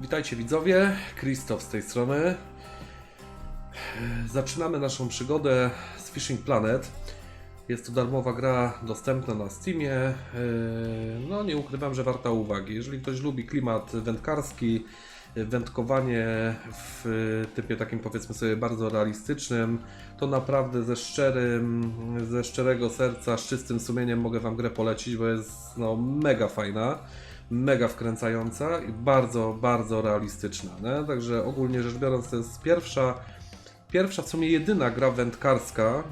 Witajcie widzowie, Krzysztof z tej strony. Zaczynamy naszą przygodę z Fishing Planet. Jest to darmowa gra dostępna na Steamie. No nie ukrywam, że warta uwagi. Jeżeli ktoś lubi klimat wędkarski, wędkowanie w typie takim powiedzmy sobie bardzo realistycznym, to naprawdę ze szczerym, ze szczerego serca, z czystym sumieniem mogę Wam grę polecić, bo jest no, mega fajna mega wkręcająca i bardzo, bardzo realistyczna. Nie? Także ogólnie rzecz biorąc, to jest pierwsza, pierwsza w sumie jedyna gra wędkarska, y,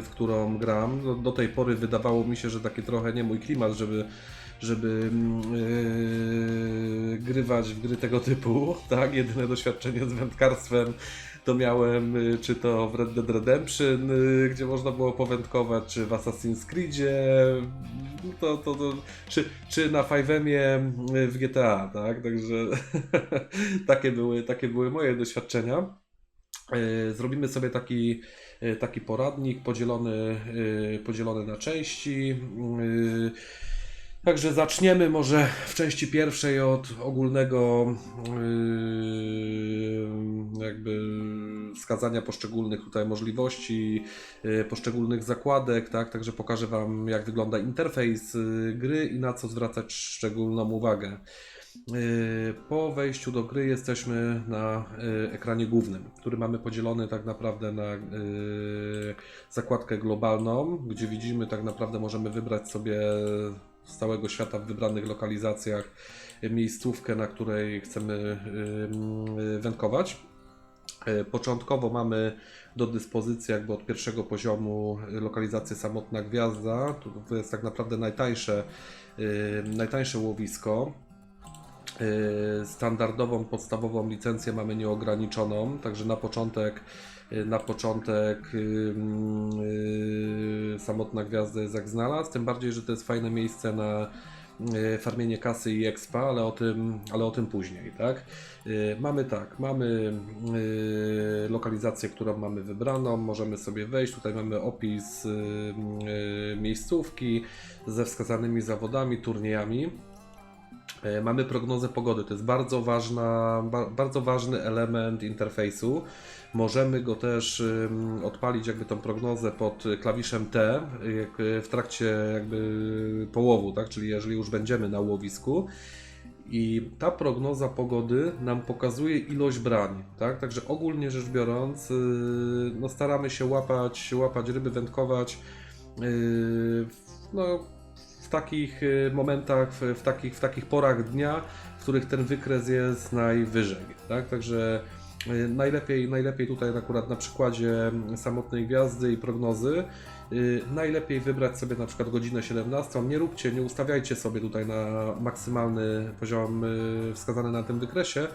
w którą gram. Do, do tej pory wydawało mi się, że taki trochę nie mój klimat, żeby żeby yy, grywać w gry tego typu, tak? Jedyne doświadczenie z wędkarstwem to miałem y, czy to w Red Dead Redemption, y, gdzie można było powędkować, czy w Assassin's Creedzie, to, to, to, czy, czy na 5Mie w GTA, tak? Także takie, były, takie były moje doświadczenia. Y, Zrobimy sobie taki, y, taki poradnik podzielony, y, podzielony na części. Także zaczniemy może w części pierwszej od ogólnego yy, jakby wskazania poszczególnych tutaj możliwości, yy, poszczególnych zakładek, tak? Także pokażę Wam jak wygląda interfejs yy, gry i na co zwracać szczególną uwagę. Po wejściu do gry jesteśmy na ekranie głównym, który mamy podzielony tak naprawdę na zakładkę globalną, gdzie widzimy tak naprawdę możemy wybrać sobie z całego świata w wybranych lokalizacjach miejscówkę, na której chcemy y, wędkować. Y, Początkowo mamy do dyspozycji jakby od pierwszego poziomu lokalizację Samotna Gwiazda. To- jest tak naprawdę najtańsze, y, najtańsze łowisko. Standardową, podstawową licencję mamy nieograniczoną, także na początek na początek y, y, Samotna Gwiazda jest jak znalazł, tym bardziej, że to jest fajne miejsce na y, farmienie kasy i expa, ale o tym, ale o tym później, tak? Y, Mamy tak, mamy y, lokalizację, którą mamy wybraną, możemy sobie wejść, tutaj mamy opis y, y, miejscówki ze wskazanymi zawodami, turniejami. E, Mamy prognozę pogody. To jest bardzo, ważna, ba, bardzo ważny element interfejsu. Możemy go też odpalić jakby tą prognozę pod klawiszem T y, w trakcie jakby połowu, tak? Czyli jeżeli już będziemy na łowisku. I ta prognoza pogody nam pokazuje ilość brań, tak? Także ogólnie rzecz biorąc, yy, no staramy się łapać, łapać ryby, wędkować w- no, takich y, momentach, w, takich, w takich porach dnia, w których ten wykres jest najwyżej. Tak? Także y, najlepiej, najlepiej tutaj akurat na przykładzie samotnej gwiazdy i prognozy. y, Najlepiej wybrać sobie na przykład godzinę 17. Nie róbcie, nie ustawiajcie sobie tutaj na maksymalny poziom wskazany na tym wykresie,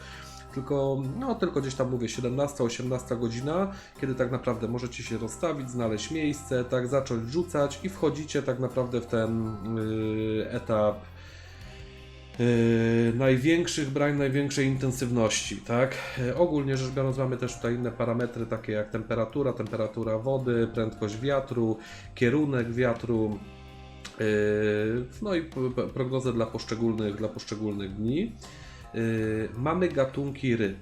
tylko, no, tylko gdzieś tam mówię 17-18 godzina, kiedy tak naprawdę możecie się rozstawić, znaleźć miejsce, tak zacząć rzucać i wchodzicie tak naprawdę w ten y, etap y, największych brań, największej intensywności, tak? Y, Ogólnie rzecz biorąc mamy też tutaj inne parametry takie jak temperatura, temperatura wody, prędkość wiatru, kierunek wiatru, y, no i prognozę dla poszczególnych, dla poszczególnych dni. Y, Mamy gatunki ryb.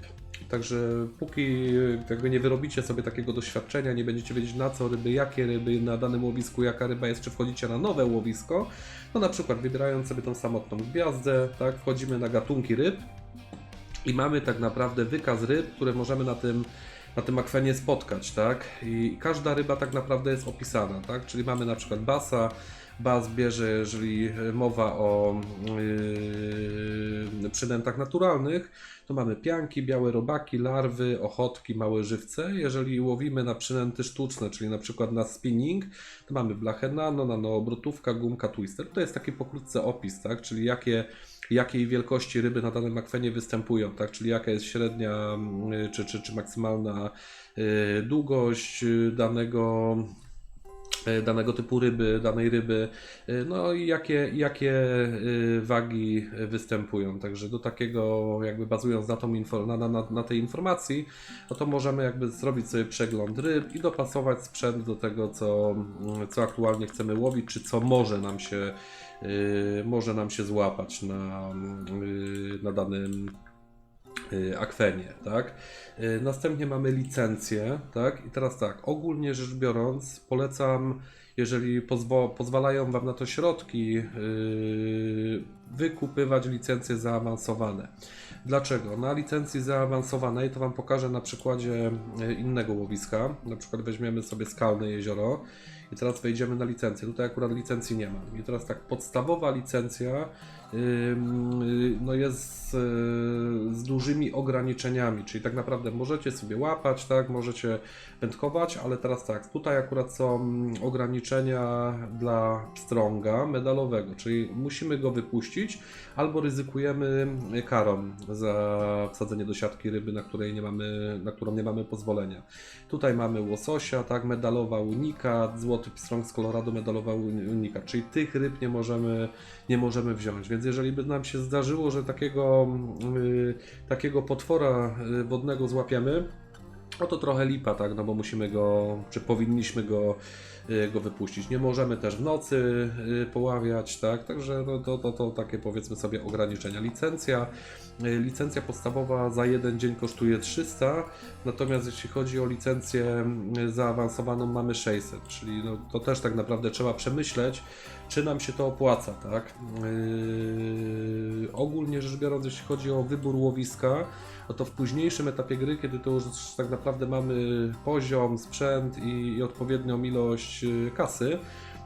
Także póki jakby nie wyrobicie sobie takiego doświadczenia, nie będziecie wiedzieć na co ryby, jakie ryby na danym łowisku, jaka ryba jest, czy wchodzicie na nowe łowisko, no na przykład wybierając sobie tą samotną gwiazdę, tak, wchodzimy na gatunki ryb i mamy tak naprawdę wykaz ryb, które możemy na tym, na tym akwenie spotkać, tak? I każda ryba tak naprawdę jest opisana, tak? Czyli mamy na przykład basa, bas bierze, jeżeli mowa o yy, przynętach naturalnych, to mamy pianki, białe robaki, larwy, ochotki, małe żywce. Jeżeli łowimy na przynęty sztuczne, czyli na przykład na spinning, to mamy blachę nano, nanoobrotówka, gumka, twister. To jest taki pokrótce opis, tak? Czyli jakie, jakiej wielkości ryby na danym akwenie występują, tak? Czyli jaka jest średnia mm, czy, czy, czy maksymalna y, długość danego danego typu ryby, danej ryby, y, no i jakie, jakie y, wagi występują. Także do takiego, jakby bazując na, tą na, na, na tej informacji, no to możemy jakby zrobić sobie przegląd ryb i dopasować sprzęt do tego, co, co aktualnie chcemy łowić, czy co może nam się może nam się złapać na, na danym akwenie, tak? Y, Następnie mamy licencję, tak? I teraz tak, ogólnie rzecz biorąc, polecam, jeżeli pozwo- pozwalają Wam na to środki, yy, wykupywać licencje zaawansowane. Dlaczego? Na licencji zaawansowanej to Wam pokażę na przykładzie y, innego łowiska. Na przykład weźmiemy sobie skalne jezioro i teraz wejdziemy na licencję. Tutaj akurat licencji nie mam. I teraz tak, podstawowa licencja no jest z, z dużymi ograniczeniami, czyli tak naprawdę możecie sobie łapać, tak, możecie wędkować, ale teraz tak, tutaj akurat są ograniczenia dla pstrąga medalowego, czyli musimy go wypuścić albo ryzykujemy karą za wsadzenie do siatki ryby, na, której nie mamy, na którą nie mamy pozwolenia. Tutaj mamy łososia, tak, medalowa unika, złoty pstrąg z Colorado, medalowa unika, czyli tych ryb nie możemy, nie możemy wziąć, więc jeżeli by nam się zdarzyło, że takiego, y, takiego potwora y, wodnego złapiemy, no to trochę lipa, tak, no bo musimy go, czy powinniśmy go, y, go wypuścić. Nie możemy też w nocy y, poławiać, tak, także no, to, to, to takie powiedzmy sobie ograniczenia. Licencja, y, licencja podstawowa za jeden dzień kosztuje 300, natomiast jeśli chodzi o licencję zaawansowaną mamy 600, czyli no, to też tak naprawdę trzeba przemyśleć, czy nam się to opłaca, tak. Yy, ogólnie rzecz biorąc, jeśli chodzi o wybór łowiska, no to w późniejszym etapie gry, kiedy to już tak naprawdę mamy poziom, sprzęt i, i odpowiednią ilość y, kasy,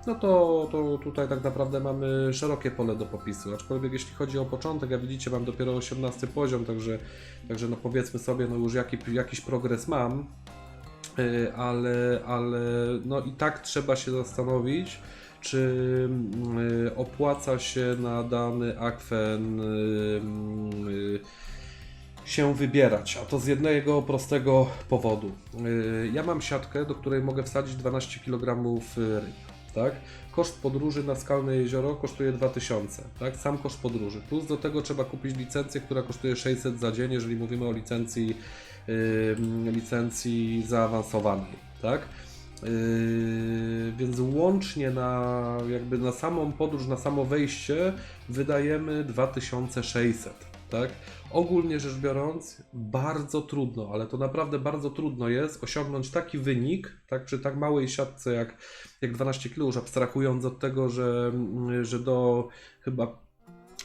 no to, to tutaj tak naprawdę mamy szerokie pole do popisu. Aczkolwiek jeśli chodzi o początek, jak widzicie, mam dopiero 18 poziom, także, także no powiedzmy sobie, no już jaki, jakiś progres mam, y, ale, ale no i tak trzeba się zastanowić, czy y, opłaca się na dany akwen się wybierać, a to z jednego prostego powodu. Yy, Ja mam siatkę, do której mogę wsadzić 12 kg ryb, tak? Koszt podróży na skalne jezioro kosztuje 2000, tak? Sam koszt podróży. Plus do tego trzeba kupić licencję, która kosztuje 600 za dzień, jeżeli mówimy o licencji, yy, licencji zaawansowanej, tak? Yy, więc łącznie na jakby na samą podróż, na samo wejście wydajemy 2600, tak? Ogólnie rzecz biorąc, bardzo trudno, ale to naprawdę bardzo trudno jest osiągnąć taki wynik, tak, przy tak małej siatce jak, jak 12 kg, już abstrahując od tego, że, że do chyba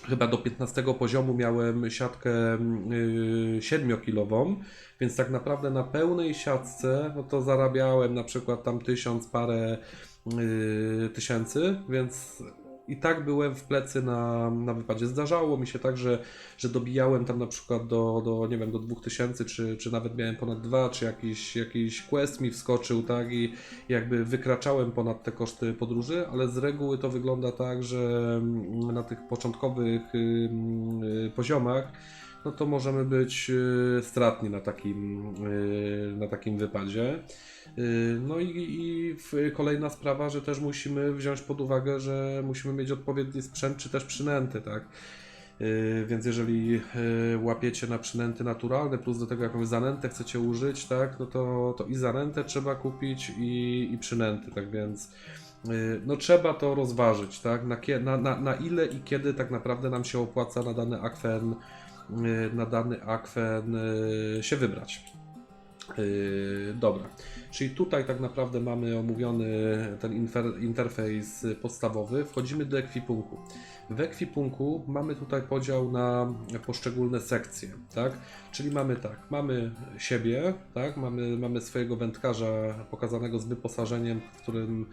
chyba do 15 poziomu miałem siatkę yy, 7-kilową, więc tak naprawdę na pełnej siatce no to zarabiałem na przykład tam tysiąc parę yy, tysięcy, więc i tak byłem w plecy na, na wypadzie. Zdarzało mi się tak, że, że dobijałem tam na przykład do, do nie wiem, do 2000, czy, czy nawet miałem ponad 2, czy jakiś, jakiś quest mi wskoczył, tak, i jakby wykraczałem ponad te koszty podróży, ale z reguły to wygląda tak, że mm, na tych początkowych ym, y, poziomach no to możemy być y, stratni na takim, y, na takim wypadzie. Y, No i, i kolejna sprawa, że też musimy wziąć pod uwagę, że musimy mieć odpowiedni sprzęt, czy też przynęty, tak? Więc jeżeli łapiecie na przynęty naturalne, plus do tego jakąś zanętę chcecie użyć, tak, no to, to i zanętę trzeba kupić i, i przynęty, tak więc no trzeba to rozważyć, tak, na, na, na, ile i kiedy tak naprawdę nam się opłaca na dany akwen, na dany akwen y, się wybrać. Yy, dobra, czyli tutaj tak naprawdę mamy omówiony ten interfejs podstawowy. Wchodzimy do ekwipunku. W ekwipunku mamy tutaj podział na poszczególne sekcje, tak? Czyli mamy tak, mamy siebie, tak? Mamy, mamy swojego wędkarza pokazanego z wyposażeniem, w którym, y,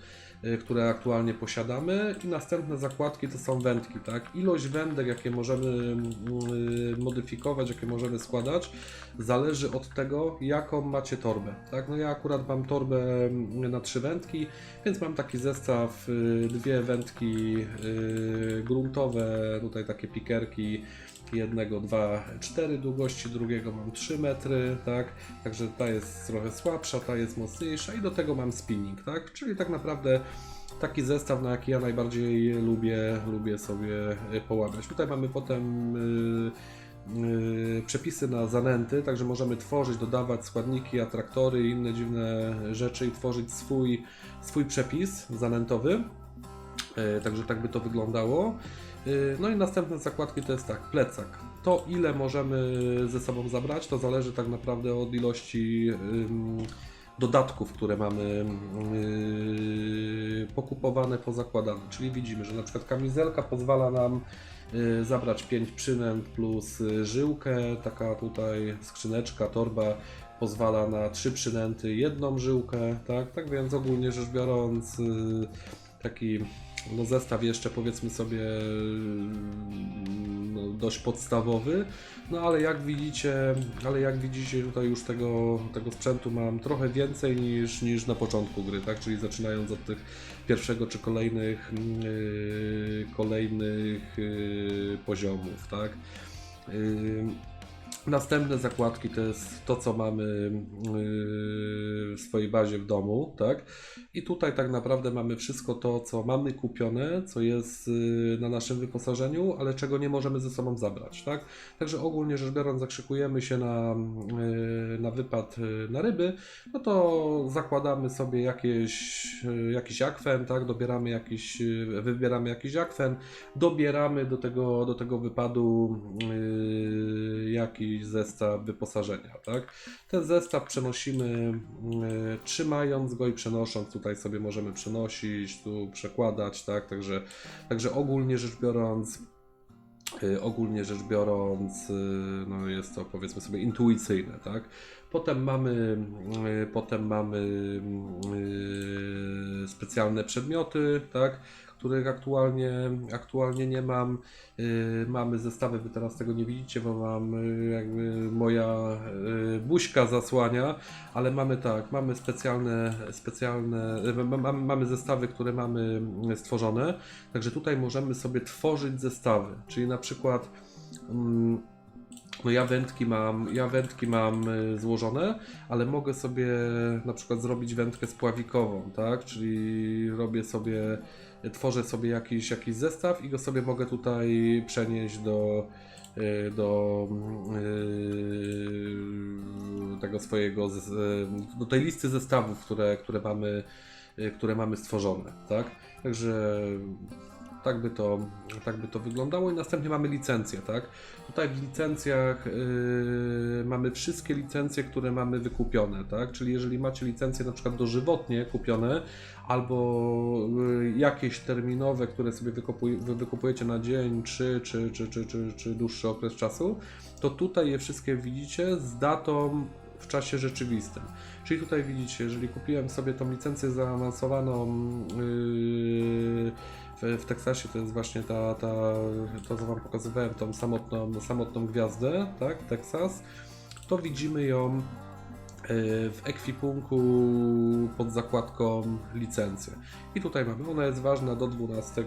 które aktualnie posiadamy i następne zakładki to są wędki, tak? Ilość wędek, jakie możemy y, modyfikować, jakie możemy składać, zależy od tego, jaką macie torbę. Tak? No ja akurat mam torbę mm, na trzy wędki, więc mam taki zestaw, y, dwie wędki y, gruntowe, tutaj takie pikerki, jednego 2,4 długości, drugiego mam 3 metry, tak? Także ta jest trochę słabsza, ta jest mocniejsza i do tego mam spinning, tak? Czyli tak naprawdę taki zestaw, na jaki ja najbardziej lubię, lubię sobie y, połamać. Tutaj mamy potem y, yy, przepisy na zanęty, także możemy tworzyć, dodawać składniki, atraktory i inne dziwne rzeczy i tworzyć swój, swój przepis zanętowy. E, Także tak by to wyglądało. E, No i następne zakładki to jest tak, plecak. To ile możemy ze sobą zabrać, to zależy tak naprawdę od ilości dodatków, które mamy yy, pokupowane, pozakładane. Czyli widzimy, że na przykład kamizelka pozwala nam yy, zabrać 5 przynęt plus żyłkę, taka tutaj skrzyneczka, torba pozwala na 3 przynęty, jedną żyłkę, tak? Tak więc ogólnie rzecz biorąc taki no zestaw jeszcze powiedzmy sobie no, dość podstawowy, no ale jak widzicie, ale jak widzicie tutaj już tego, tego sprzętu mam trochę więcej niż, niż na początku gry, tak? Czyli zaczynając od tych pierwszego czy kolejnych yy, kolejnych yy, poziomów, tak? Yy, Następne zakładki to jest to, co mamy yy, w swojej bazie w domu, tak? I tutaj tak naprawdę mamy wszystko to, co mamy kupione, co jest yy, na naszym wyposażeniu, ale czego nie możemy ze sobą zabrać, tak? Także ogólnie rzecz biorąc, zakrzykujemy się na, yy, na wypad na ryby, no to zakładamy sobie jakieś, jakiś akwen, tak? Dobieramy jakiś, wybieramy jakiś akwen, dobieramy do tego, do tego wypadu yy, jakiś zestaw wyposażenia, tak? Ten zestaw przenosimy yy, trzymając go i przenosząc, tutaj sobie możemy przenosić, tu przekładać, tak? Także, także ogólnie rzecz biorąc, yy, ogólnie rzecz biorąc, yy, no jest to powiedzmy sobie intuicyjne, tak? Potem mamy, yy, potem mamy yy, specjalne przedmioty, tak? Których aktualnie, aktualnie nie mam. Yy, mamy zestawy, wy teraz tego nie widzicie, bo mam yy, jakby moja yy, buźka zasłania, ale mamy tak, mamy specjalne, specjalne ma- ma- mamy zestawy, które mamy stworzone, także tutaj możemy sobie tworzyć zestawy, czyli na przykład mm, no ja wędki mam, ja wędki mam y, złożone, ale mogę sobie na przykład zrobić wędkę spławikową, tak? Czyli robię sobie, tworzę sobie jakiś, jakiś zestaw i go sobie mogę tutaj przenieść do, y, do y, tego swojego, y, do tej listy zestawów, które, które mamy, które mamy stworzone, tak? Także tak by to, tak by to wyglądało i następnie mamy licencję, tak? Tutaj w licencjach yy, mamy wszystkie licencje, które mamy wykupione, tak? Czyli jeżeli macie licencje na przykład dożywotnie kupione albo yy, jakieś terminowe, które sobie wykupuj, wy wykupujecie na dzień, czy, czy, czy, czy, czy, czy dłuższy okres czasu, to tutaj je wszystkie widzicie z datą w czasie rzeczywistym. Czyli tutaj widzicie, jeżeli kupiłem sobie tą licencję zaawansowaną yy, w, Teksasie, to jest właśnie ta, ta, to co Wam pokazywałem, tą samotną, samotną gwiazdę, tak, Teksas, to widzimy ją yy, w ekwipunku pod zakładką licencję. I tutaj mamy, ona jest ważna do 12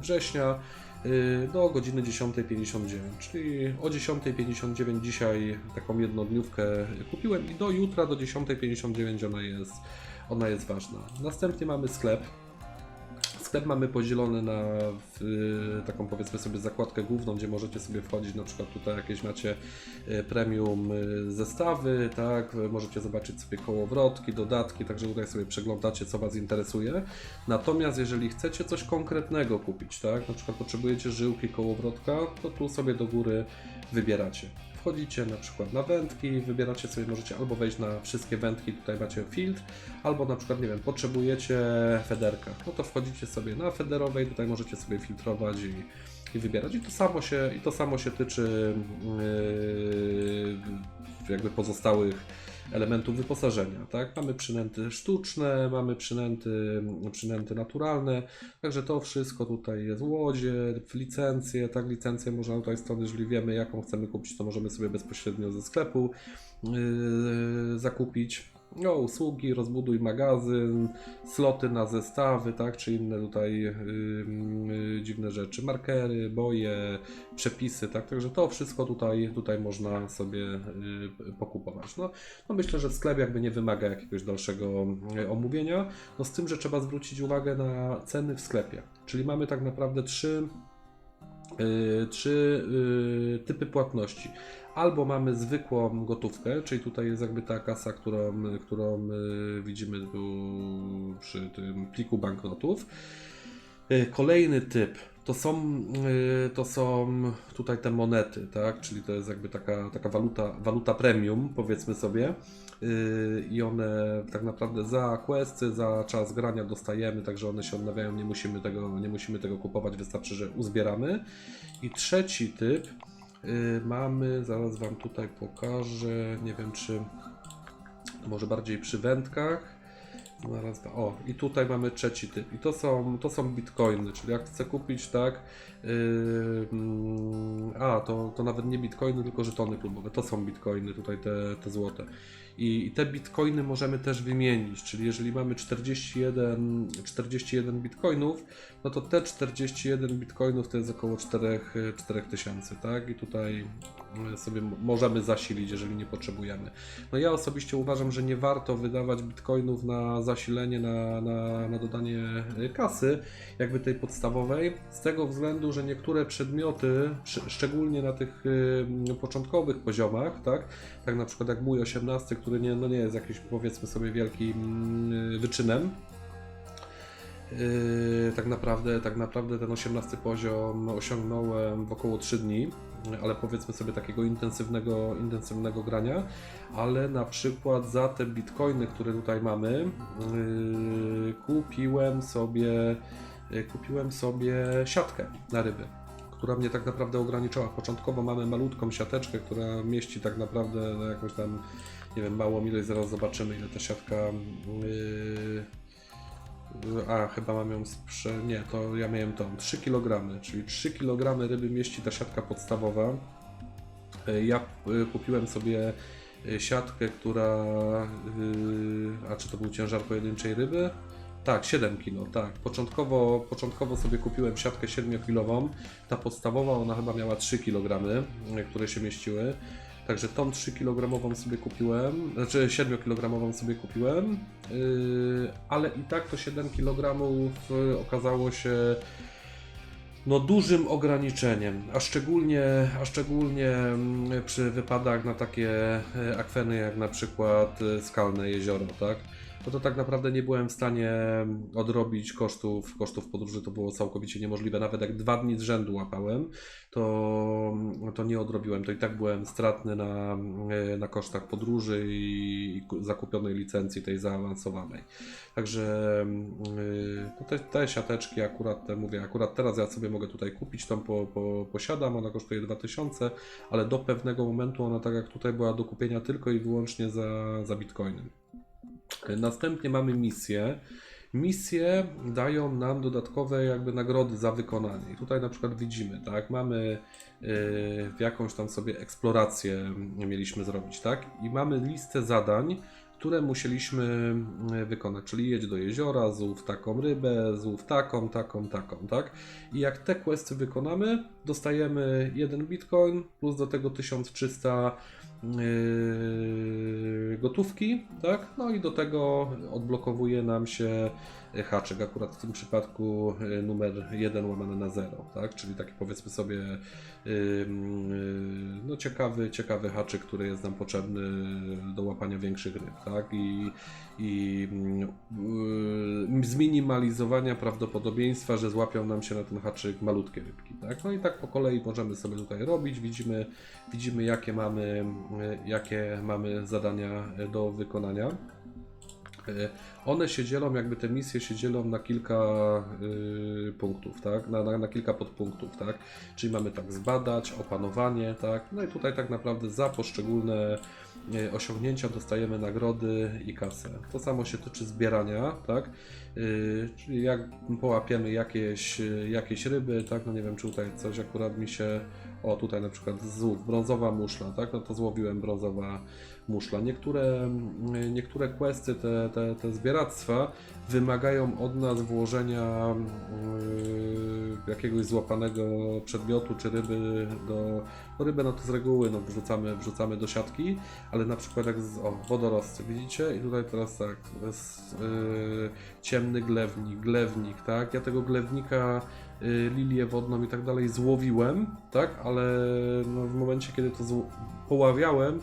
września yy, do godziny 10.59, czyli o 10.59 dzisiaj taką jednodniówkę kupiłem i do jutra do 10.59 ona jest, ona jest ważna. Następnie mamy sklep. Sklep mamy podzielony na w, taką powiedzmy sobie zakładkę główną, gdzie możecie sobie wchodzić, na przykład tutaj jakieś macie e, premium e, zestawy, tak, możecie zobaczyć sobie kołowrotki, dodatki, także tutaj sobie przeglądacie co Was interesuje. Natomiast jeżeli chcecie coś konkretnego kupić, tak, na przykład potrzebujecie żyłki kołowrotka, to tu sobie do góry wybieracie. Wchodzicie na przykład na wędki, wybieracie sobie, możecie albo wejść na wszystkie wędki, tutaj macie filtr, albo na przykład, nie wiem, potrzebujecie federka, no to wchodzicie sobie na federowej, tutaj możecie sobie filtrować i, i wybierać. I to samo się, i to samo się tyczy yy, jakby pozostałych elementów wyposażenia, tak? Mamy przynęty sztuczne, mamy przynęty, przynęty naturalne, także to wszystko tutaj jest łodzie, licencje, tak? Licencje można tutaj stąd, jeżeli wiemy jaką chcemy kupić, to możemy sobie bezpośrednio ze sklepu yy, zakupić. No, usługi, rozbuduj magazyn, sloty na zestawy, tak, czy inne tutaj yy, yy, dziwne rzeczy, markery, boje, przepisy, tak, także to wszystko tutaj, tutaj można sobie yy, pokupować. No, no myślę, że sklep jakby nie wymaga jakiegoś dalszego yy, omówienia, no z tym, że trzeba zwrócić uwagę na ceny w sklepie, czyli mamy tak naprawdę trzy yy, trzy yy, typy płatności. Albo mamy zwykłą gotówkę, czyli tutaj jest jakby ta kasa, którą, którą yy, widzimy tu przy tym pliku banknotów. Y, Kolejny typ to są, y, to są tutaj te monety, tak? Czyli to jest jakby taka, taka waluta, waluta premium, powiedzmy sobie. Y, I one tak naprawdę za questy, za czas grania dostajemy, także one się odnawiają, nie musimy tego, nie musimy tego kupować, wystarczy, że uzbieramy. I trzeci typ y, mamy, zaraz Wam tutaj pokażę, nie wiem czy może bardziej przy wędkach. Zaraz, o, i tutaj mamy trzeci typ. I to są, to są bitcoiny, czyli jak chcę kupić, tak. Yy, a, to, to nawet nie bitcoiny, tylko żetony klubowe. To są bitcoiny, tutaj te, te złote. I, te bitcoiny możemy też wymienić, czyli jeżeli mamy 41, 41 bitcoinów, no to te 41 bitcoinów to jest około 4, 4000, tak? I tutaj y, sobie możemy zasilić, jeżeli nie potrzebujemy. No ja osobiście uważam, że nie warto wydawać bitcoinów na zasilenie, na, na, na dodanie y, kasy, jakby tej podstawowej, z tego względu, że niektóre przedmioty, szczególnie na tych y, początkowych poziomach, tak, tak na przykład jak mój 18, który nie, no nie jest jakimś powiedzmy sobie wielkim y, wyczynem, Yy, tak naprawdę, tak naprawdę ten 18 poziom osiągnąłem w około 3 dni, ale powiedzmy sobie takiego intensywnego, intensywnego grania, ale na przykład za te bitcoiny, które tutaj mamy, yy, kupiłem sobie yy, kupiłem sobie siatkę na ryby, która mnie tak naprawdę ograniczała. Początkowo mamy malutką siateczkę, która mieści tak naprawdę jakąś tam, nie wiem, małą ilość, zaraz zobaczymy ile ta siatka yy, a, chyba mam ją sprze... Nie, to ja miałem tą 3 kg, czyli 3 kg ryby mieści ta siatka podstawowa. E, Ja e, kupiłem sobie e, siatkę, która... A czy to był ciężar pojedynczej ryby? Tak, 7 kg, tak. Początkowo, początkowo sobie kupiłem siatkę 7-kilową. Ta podstawowa, ona chyba miała 3 kg, które się mieściły. Także tą 3 kg sobie kupiłem, znaczy 7 kg sobie kupiłem, yy, ale i tak to 7 kg okazało się no dużym ograniczeniem, a szczególnie, a szczególnie mm, przy wypadach na takie e, akweny jak na przykład skalne jezioro, tak? No to tak naprawdę nie byłem w stanie odrobić kosztów, kosztów podróży, to było całkowicie niemożliwe. Nawet jak dwa dni z rzędu łapałem, to, to nie odrobiłem. To i tak byłem stratny na, na kosztach podróży i, i ku- zakupionej licencji tej zaawansowanej. Także no te, te siateczki akurat, te mówię, akurat teraz ja sobie mogę tutaj kupić, tą po, po, posiadam, ona kosztuje 2000, ale do pewnego momentu ona tak jak tutaj była do kupienia tylko i wyłącznie za, za bitcoinem. Następnie mamy misje. Misje dają nam dodatkowe jakby nagrody za wykonanie. I tutaj na przykład widzimy, tak, mamy yy, jakąś tam sobie eksplorację mieliśmy zrobić, tak? I mamy listę zadań, które musieliśmy yy, wykonać, czyli jedź do jeziora, złów taką rybę, złów taką, taką, taką, tak? I jak te questy wykonamy, dostajemy jeden bitcoin plus do tego 1300 yy, gotówki, tak? No i do tego odblokowuje nam się haczyk, akurat w tym przypadku yy, numer 1 łamane na 0, tak? Czyli taki powiedzmy sobie yy, yy, no ciekawy, ciekawy haczyk, który jest nam potrzebny do łapania większych ryb, tak? I, i yy, zminimalizowania prawdopodobieństwa, że złapią nam się na ten haczyk malutkie rybki, tak? No i tak po kolei możemy sobie tutaj robić, widzimy, widzimy jakie mamy, yy, jakie mamy zadania do wykonania. Yy, One się dzielą, jakby te misje się dzielą na kilka punktów, tak? Na, na, na kilka podpunktów, tak? Czyli mamy tak zbadać, opanowanie, tak? No i tutaj tak naprawdę za poszczególne osiągnięcia dostajemy nagrody i kasę. To samo się tyczy zbierania, tak? Czyli jak połapiemy jakieś, yy, jakieś ryby, tak? No nie wiem, czy tutaj coś akurat mi się... O, tutaj na przykład złów, brązowa muszla, tak? No to złowiłem brązowa muszla. Niektóre, yy, niektóre questy, te, te, te zbieractwa wymagają od nas włożenia yy, jakiegoś złapanego przedmiotu czy ryby do... No rybę no to z reguły no, wrzucamy, wrzucamy do siatki, ale na przykład jak z, o, wodorosty, widzicie? I tutaj teraz tak, jest yy, ciemny glewnik, glewnik, tak? Ja tego glewnika, yy, lilię wodną i tak dalej złowiłem, tak? Ale no, w momencie, kiedy to poławiałem,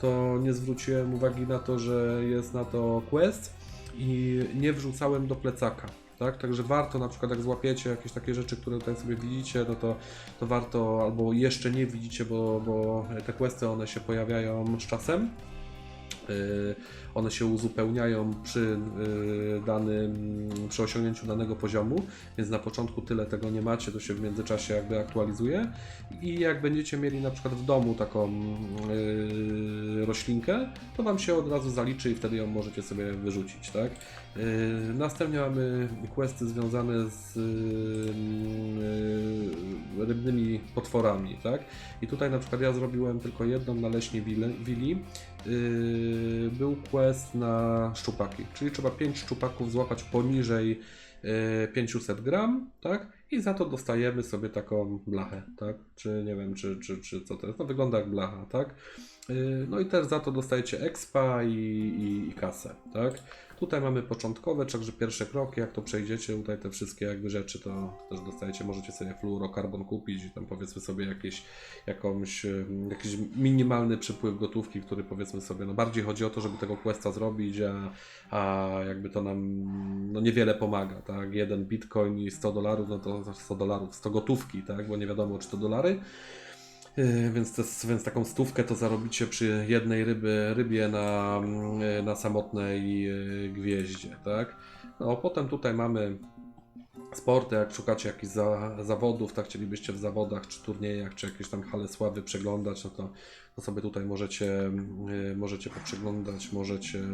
to nie zwróciłem uwagi na to, że jest na to quest i nie wrzucałem do plecaka. tak? Także warto na przykład jak złapiecie jakieś takie rzeczy, które tutaj sobie widzicie, no to, to warto, albo jeszcze nie widzicie, bo, bo te questy one się pojawiają z czasem. Yy, One się uzupełniają przy yy, danym, przy osiągnięciu danego poziomu, więc na początku tyle tego nie macie, to się w międzyczasie jakby aktualizuje i jak będziecie mieli na przykład w domu taką yy, roślinkę, to Wam się od razu zaliczy i wtedy ją możecie sobie wyrzucić, tak? Następnie mamy questy związane z rybnymi potworami, tak? I tutaj na przykład ja zrobiłem tylko jedną na leśnej. Yy, był quest na szczupaki, czyli trzeba 5 szczupaków złapać poniżej yy, 500 gram, tak? I za to dostajemy sobie taką blachę, tak? Czy nie wiem, czy, czy, czy co to jest. No wygląda jak blacha, tak? Yy, No i też za to dostajecie expa i, i, i kasę, tak? Tutaj mamy początkowe, także pierwsze kroki, jak to przejdziecie, tutaj te wszystkie jakby rzeczy, to też dostajecie, możecie sobie fluorokarbon kupić i tam powiedzmy sobie jakieś, jakąś, jakiś minimalny przypływ gotówki, który powiedzmy sobie, no bardziej chodzi o to, żeby tego questa zrobić, a, a jakby to nam no niewiele pomaga, tak? Jeden bitcoin i 100 dolarów, no to 100 dolarów, 100 gotówki, tak? Bo nie wiadomo, czy to dolary. Yy, Więc, jest- więc taką stówkę to zarobicie przy jednej ryby, rybie na, mm, na samotnej yy, gwieździe, tak? No, potem tutaj mamy sporty, jak szukacie jakichś za, zawodów, tak chcielibyście w zawodach, czy turniejach, czy jakieś tam hale sławy przeglądać, no to, to sobie tutaj możecie, yy, możecie poprzeglądać, możecie yy,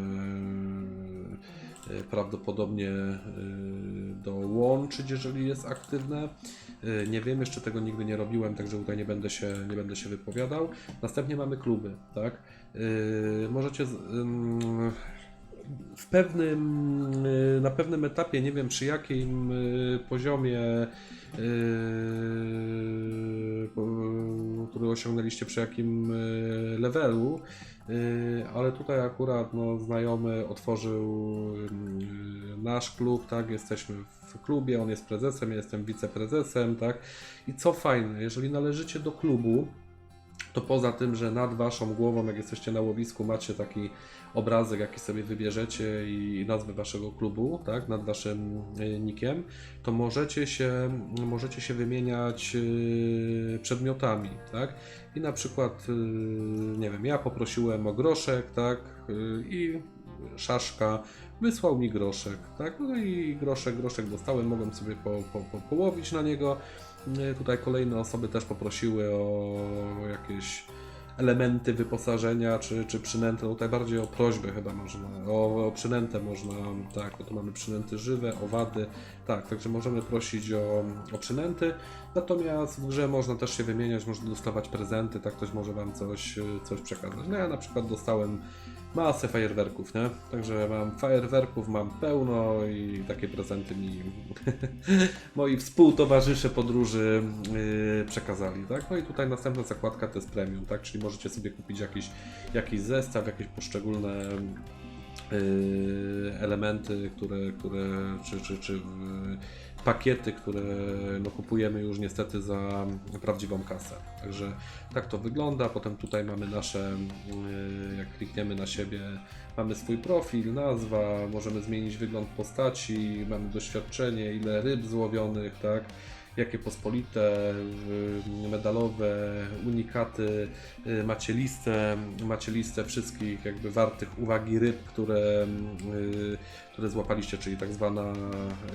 prawdopodobnie yy, dołączyć, jeżeli jest aktywne. Nie wiem, jeszcze tego nigdy nie robiłem, także tutaj nie będę się, nie będę się wypowiadał. Następnie mamy kluby, tak? Możecie z- w pewnym, yy, na pewnym etapie, nie wiem przy jakim yy, poziomie, po- który osiągnęliście, przy jakim levelu, ale tutaj akurat no, znajomy otworzył nasz klub, tak, jesteśmy w klubie, on jest prezesem, ja jestem wiceprezesem, tak, i co fajne, jeżeli należycie do klubu, to poza tym, że nad waszą głową, jak jesteście na łowisku, macie taki obrazek, jaki sobie wybierzecie i nazwę waszego klubu, tak, nad waszym e, nikiem, to możecie się, możecie się wymieniać e, przedmiotami, tak, i na przykład, e, nie wiem, ja poprosiłem o groszek, tak, i szaszka wysłał mi groszek, tak, no i groszek, groszek dostałem, mogłem sobie po, po, po, połowić na niego, Tutaj kolejne osoby też poprosiły o jakieś elementy wyposażenia czy, czy przynęty. No tutaj bardziej o prośbę chyba można, o, o przynętę można, tak, bo tu mamy przynęty żywe, owady, tak, także możemy prosić o, o przynęty. Natomiast w grze można też się wymieniać, można dostawać prezenty, tak ktoś może Wam coś, coś przekazać. No ja na przykład dostałem masę fajerwerków, nie? Także mam fajerwerków, mam pełno i takie prezenty mi moi współtowarzysze podróży yy, przekazali, tak? No i tutaj następna zakładka to jest premium, tak? Czyli możecie sobie kupić jakiś, jakiś zestaw, jakieś poszczególne elementy, które, które czy, czy, czy pakiety, które no, kupujemy już niestety za prawdziwą kasę. Także tak to wygląda. Potem tutaj mamy nasze, yy, jak klikniemy na siebie, mamy swój profil, nazwa, możemy zmienić wygląd postaci, mamy doświadczenie, ile ryb złowionych, tak? Jakie pospolite, y, medalowe, unikaty, y, macie listę, macie listę wszystkich jakby wartych uwagi ryb, które, y, które złapaliście, czyli tak zwana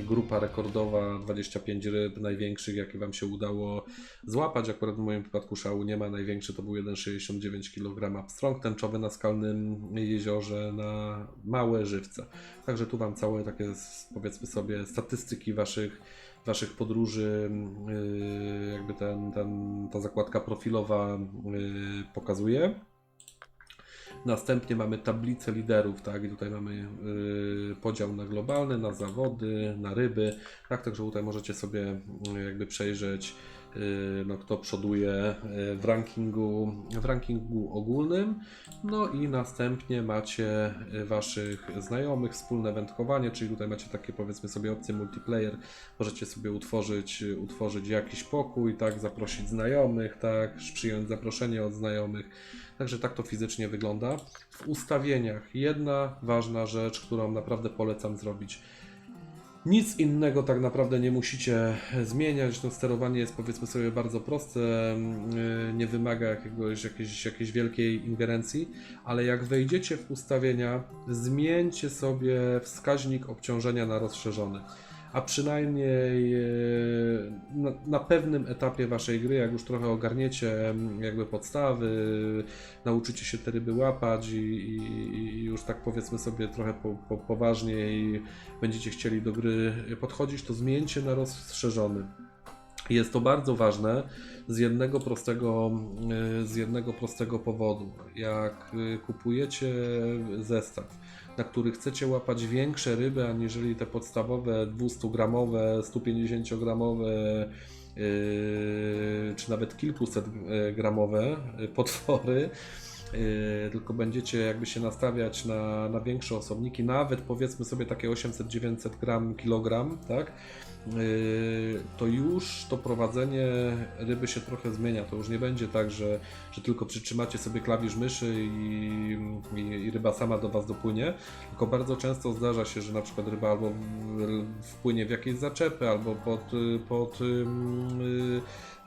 grupa rekordowa, 25 ryb największych, jakie Wam się udało złapać. Akurat w moim przypadku szału nie ma, największy to był 1,69 kg pstrąg tęczowy na skalnym jeziorze na małe żywce. Także tu Wam całe takie powiedzmy sobie statystyki Waszych Waszych podróży, yy, jakby ten, ten, ta zakładka profilowa yy, pokazuje. Następnie mamy tablicę liderów, tak, i tutaj mamy yy, podział na globalny, na zawody, na ryby, tak, także tutaj możecie sobie jakby przejrzeć, no, kto przoduje yy, w rankingu, w rankingu ogólnym, no i następnie macie yy, waszych znajomych, wspólne wędkowanie, czyli tutaj macie takie powiedzmy sobie opcje multiplayer, możecie sobie utworzyć, utworzyć jakiś pokój, tak, zaprosić znajomych, tak, przyjąć zaproszenie od znajomych. Także tak to fizycznie wygląda. W ustawieniach jedna ważna rzecz, którą naprawdę polecam zrobić. Nic innego tak naprawdę nie musicie zmieniać. No, sterowanie jest powiedzmy sobie bardzo proste, mm, nie wymaga jakiegoś, jakiejś, jakiejś wielkiej ingerencji, ale jak wejdziecie w ustawienia, zmieńcie sobie wskaźnik obciążenia na rozszerzony. A przynajmniej e, na, pewnym etapie waszej gry, jak już trochę ogarniecie mm, jakby podstawy, nauczycie się te ryby łapać i, i, tak powiedzmy sobie trochę po, po, poważniej będziecie chcieli do gry podchodzić, to zmieńcie na rozszerzony. Jest to bardzo ważne z jednego prostego, y, z jednego prostego powodu. Jak y, kupujecie zestaw, na który chcecie łapać większe ryby, aniżeli te podstawowe 200-gramowe, 150-gramowe, yy, czy nawet kilkuset y, gramowe y, potwory, tylko będziecie jakby się nastawiać na, na większe osobniki, nawet powiedzmy sobie takie 800-900 gram, kilogram, tak? Yy, to już to prowadzenie ryby się trochę zmienia. To już nie będzie tak, że, że tylko przytrzymacie sobie klawisz myszy i, i, i ryba sama do Was dopłynie, tylko bardzo często zdarza się, że na przykład ryba albo wpłynie w jakieś zaczepy, albo pod, pod ym,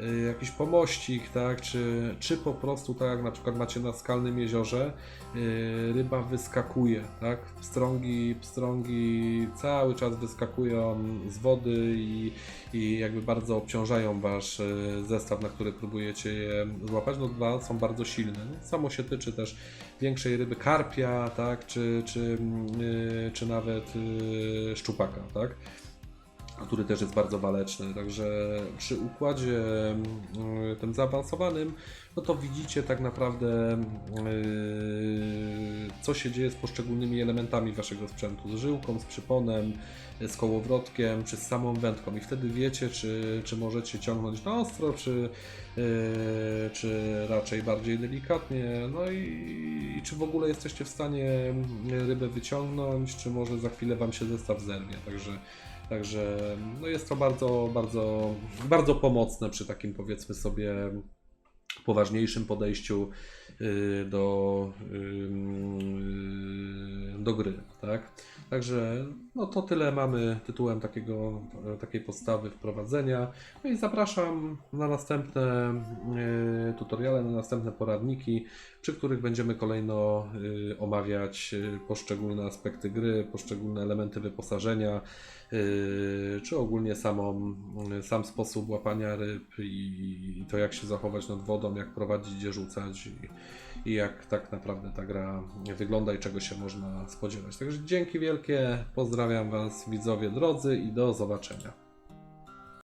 y, y, jakiś pomościk, tak, czy, czy po prostu tak jak na przykład macie na skalnym jeziorze, y, ryba wyskakuje, tak, pstrągi, pstrągi cały czas wyskakują z wody i, i jakby bardzo obciążają wasz y, zestaw, na który próbujecie je złapać, no dwa są bardzo silne. No, Samo się tyczy też większej ryby karpia, tak, czy, czy, y, czy nawet y, szczupaka, tak który też jest bardzo waleczny. Także przy układzie y, tym zaawansowanym, no to widzicie tak naprawdę, y, co się dzieje z poszczególnymi elementami waszego sprzętu, z żyłką, z przyponem, z kołowrotkiem, czy z samą wędką. I wtedy wiecie, czy, czy możecie ciągnąć na ostro, czy, y, czy raczej bardziej delikatnie, no i, i czy w ogóle jesteście w stanie rybę wyciągnąć, czy może za chwilę wam się zestaw zerwie, także Także no jest to bardzo, bardzo, bardzo pomocne przy takim powiedzmy sobie poważniejszym podejściu y, do, y, do gry, tak? Także no to tyle mamy tytułem takiego, takiej podstawy wprowadzenia. No i zapraszam na następne y, tutoriale, na następne poradniki, przy których będziemy kolejno y, omawiać y, poszczególne aspekty gry, poszczególne elementy wyposażenia, y, czy ogólnie samą, sam sposób łapania ryb i to jak się zachować nad wodą, jak prowadzić, gdzie rzucać i, i jak tak naprawdę ta gra wygląda i czego się można spodziewać. Także dzięki wielkie, pozdrawiam Was widzowie drodzy i do zobaczenia.